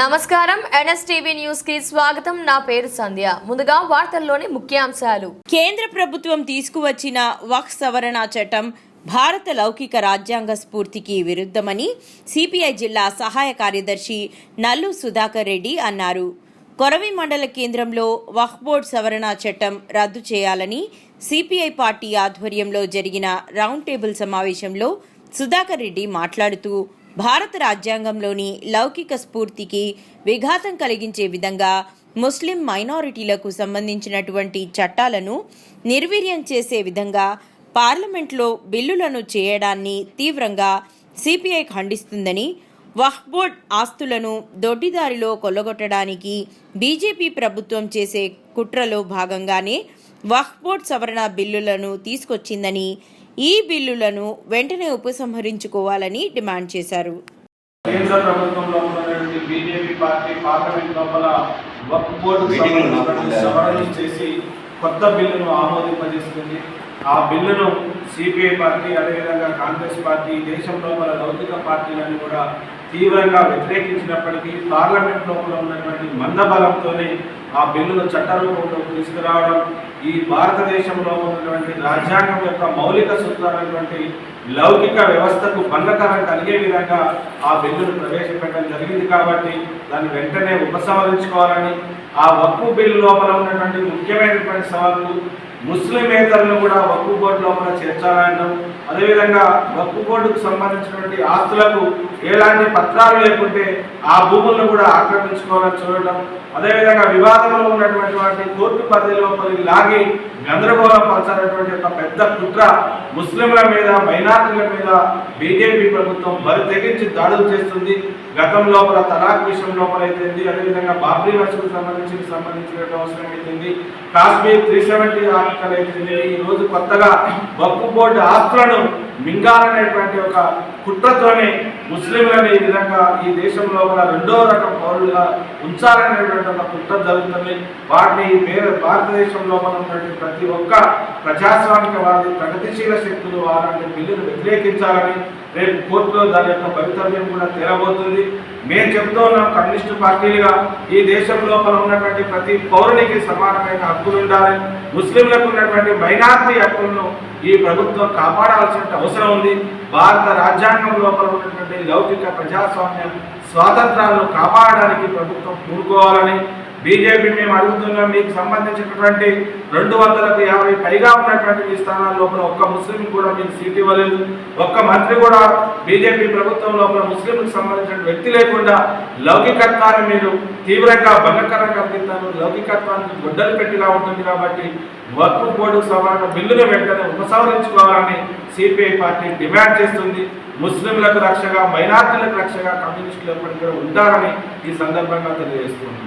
నమస్కారం. ఎన్ఎస్టీవీ న్యూస్కి స్వాగతం. నా పేరు సంధ్య. ముందుగా వార్తల్లోని ముఖ్యాంశాలు. కేంద్ర ప్రభుత్వం తీసుకువచ్చిన వక్ సవరణ చట్టం భారత లౌకిక రాజ్యాంగ స్ఫూర్తికి విరుద్ధమని సిపిఐ జిల్లా సహాయ కార్యదర్శి నల్లు సుధాకర్ రెడ్డి అన్నారు. కొరవి మండల కేంద్రంలో వక్ఫ్ బోర్డ్ సవరణ చట్టం రద్దు చేయాలని సిపిఐ పార్టీ ఆధ్వర్యంలో జరిగిన రౌండ్ టేబుల్ సమావేశంలో సుధాకర్ రెడ్డి మాట్లాడుతూ భారత రాజ్యాంగంలోని లౌకిక స్ఫూర్తికి విఘాతం కలిగించే విధంగా ముస్లిం మైనారిటీలకు సంబంధించినటువంటి చట్టాలను నిర్వీర్యం చేసే విధంగా పార్లమెంట్లో బిల్లులను చేయడాన్ని తీవ్రంగా సిపిఐ ఖండిస్తుందని వక్ఫ్ బోర్డ్ ఆస్తులను దొడ్డిదారిలో కొల్లగొట్టడానికి బీజేపీ ప్రభుత్వం చేసే కుట్రలో భాగంగానే వక్ఫ్ బోర్డ్ సవరణ బిల్లులను తీసుకొచ్చిందని ఈ బిల్లులను వెంటనే ఉపసంహరించుకోవాలని డిమాండ్ చేశారు. కేంద్ర ప్రభుత్వంలో ఉన్నటువంటి బీజేపీ పార్టీ పార్లమెంట్ లోపల వక్ఫ్ బోర్డు చేసి కొత్త బిల్లును ఆమోదింపజేస్తుంది ఆ బిల్లును సిపిఐ పార్టీ అదేవిధంగా కాంగ్రెస్ పార్టీ ఈ దేశం లోపల లౌకిక పార్టీలను కూడా తీవ్రంగా వ్యతిరేకించినప్పటికీ పార్లమెంట్ లోపల ఉన్నటువంటి మందబలంతోనే ఆ బిల్లును చట్టరూపంలో తీసుకురావడం ఈ భారతదేశంలో ఉన్నటువంటి రాజ్యాంగం యొక్క మౌలిక సూత్రాలైనటువంటి లౌకిక వ్యవస్థకు భంగకరం కలిగే విధంగా ఆ బిల్లును ప్రవేశపెట్టడం జరిగింది కాబట్టి దాన్ని వెంటనే ఉపసంహరించుకోవాలని ఆ వక్కు బిల్లు లోపల ఉన్నటువంటి ముఖ్యమైనటువంటి సవాళ్ళు ముస్లిమేతరులను కూడా వక్కు బోర్డు లోపల చేర్చాలంటాం. అదేవిధంగా వక్కు బోర్డుకు సంబంధించినటువంటి ఆస్తులకు ఎలాంటి పత్రాలు లేకుంటే ఆ భూములను కూడా ఆక్రమించుకోవాలని చూడటం. అదేవిధంగా వివాదంలో ఉన్నటువంటి వాటిని కోర్టు పరిధి లోపలికి లాగి గందరగోళం పరచాలన్నటువంటి ఒక పెద్ద కుట్ర ముస్లింల మీద మైనార్టీల మీద బీజేపీ ప్రభుత్వం బరి తెగించి దాడులు చేస్తుంది. గతం లోపల తలాక్ విషయం లోపల అదేవిధంగా బాబ్రీ మసూద్ సంబంధించి సంబంధించినటువంటి అవసరం అవుతుంది కాశ్మీర్ త్రీ సెవెంటీ అయితేంది ఈ రోజు కొత్తగా వక్ఫ్ బోర్డు ఆస్తులను మింగాలనేటువంటి ఒక కుట్రతోనే ముస్లింలను ఈ విధంగా ఈ దేశం లోపల రెండో రకం పౌరులుగా ఉంచాలనేటువంటి ఒక కుట్ర జరుగుతుంది. వాటిని ఈ భారతదేశం లోపల ఉన్నటువంటి ప్రతి ఒక్క ప్రజాస్వామికవాది ప్రగతిశీల శక్తులు అలాంటి బిల్లును వ్యతిరేకించాలని రేపు కోర్టులో దాని యొక్క భవితవ్యం కూడా తేలబోతుంది మేము చెప్తూ ఉన్నాం కమ్యూనిస్టు పార్టీలుగా ఈ దేశం లోపల ఉన్నటువంటి ప్రతి పౌరునికి సమానమైన హక్కులు ఉండాలి. ముస్లింలకు ఉన్నటువంటి మైనార్టీ హక్కులను ఈ ప్రభుత్వం కాపాడాల్సిన అవసరం ఉంది. భారత రాజ్యాంగం లోపల ఉన్నటువంటి లౌకిక ప్రజాస్వామ్యం స్వాతంత్రాలను కాపాడడానికి ప్రభుత్వం కూడుకోవాలని బీజేపీ మేము అడుగుతున్నాం మీకు సంబంధించినటువంటి రెండు వందలకు యాభై పైగా ఉన్నటువంటి మీ స్థానాల లోపల ఒక్క ముస్లిం కూడా మీకు సీట్ ఇవ్వలేదు. ఒక్క మంత్రి కూడా బీజేపీ ప్రభుత్వం లోపల ముస్లింలకు సంబంధించిన వ్యక్తి లేకుండా లౌకికత్వాన్ని మీరు తీవ్రంగా భంగకరం కలిగిస్తారు. లౌకికత్వానికి గొడ్డలు పెట్టిగా ఉంటుంది కాబట్టి వర్క్ బోర్డు సవరణ బిల్లును వెంటనే ఉపసంహరించుకోవాలని సిపిఐ పార్టీ డిమాండ్ చేస్తుంది. ముస్లింలకు రక్షగా మైనార్టీలకు రక్షగా కమ్యూనిస్టులు ఎప్పటికీ ఉంటారని ఈ సందర్భంగా తెలియజేస్తుంది